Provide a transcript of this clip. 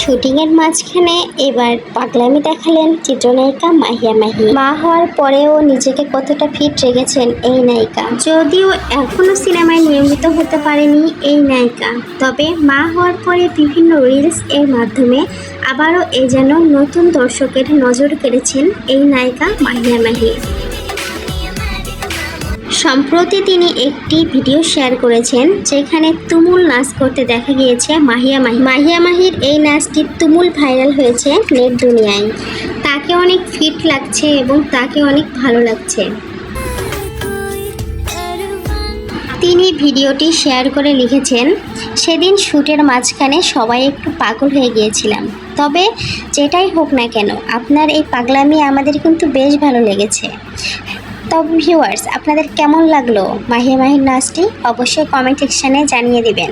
শুটিংয়ের মাঝখানে এবার পাগলামি দেখালেন চিত্রনায়িকা মাহিয়া মাহি। মা হওয়ার পরেও নিজেকে কতটা ফিট রেখেছেন এই নায়িকা। যদিও এখনও সিনেমায় নিয়মিত হতে পারেনি এই নায়িকা। তবে মা হওয়ার পরে বিভিন্ন রিলস এর মাধ্যমে আবারও এ যেন নতুন দর্শকের নজর কেড়েছেন এই নায়িকা মাহিয়া মাহি। সম্প্রতি তিনি একটি ভিডিও শেয়ার করেছেন, যেখানে তুমুল নাচ করতে দেখা গিয়েছে মাহিয়া মাহি। মাহিয়া মাহির এই নাচটি তুমুল ভাইরাল হয়েছে নেট দুনিয়ায়। তাকে অনেক ফিট লাগছে এবং তাকে অনেক ভালো লাগছে। তিনি ভিডিওটি শেয়ার করে লিখেছেন, সেদিন শ্যুটের মাঝখানে সবাই একটু পাগল হয়ে গিয়েছিলাম। তবে যেটাই হোক না কেন, আপনার এই পাগলামি আমাদের কিন্তু বেশ ভালো লেগেছে। তবে ভিউয়ার্স আপনাদের কেমন লাগল মাহিয়া মাহির নাচটি? অবশ্যই কমেন্ট সেকশানে জানিয়ে দিবেন।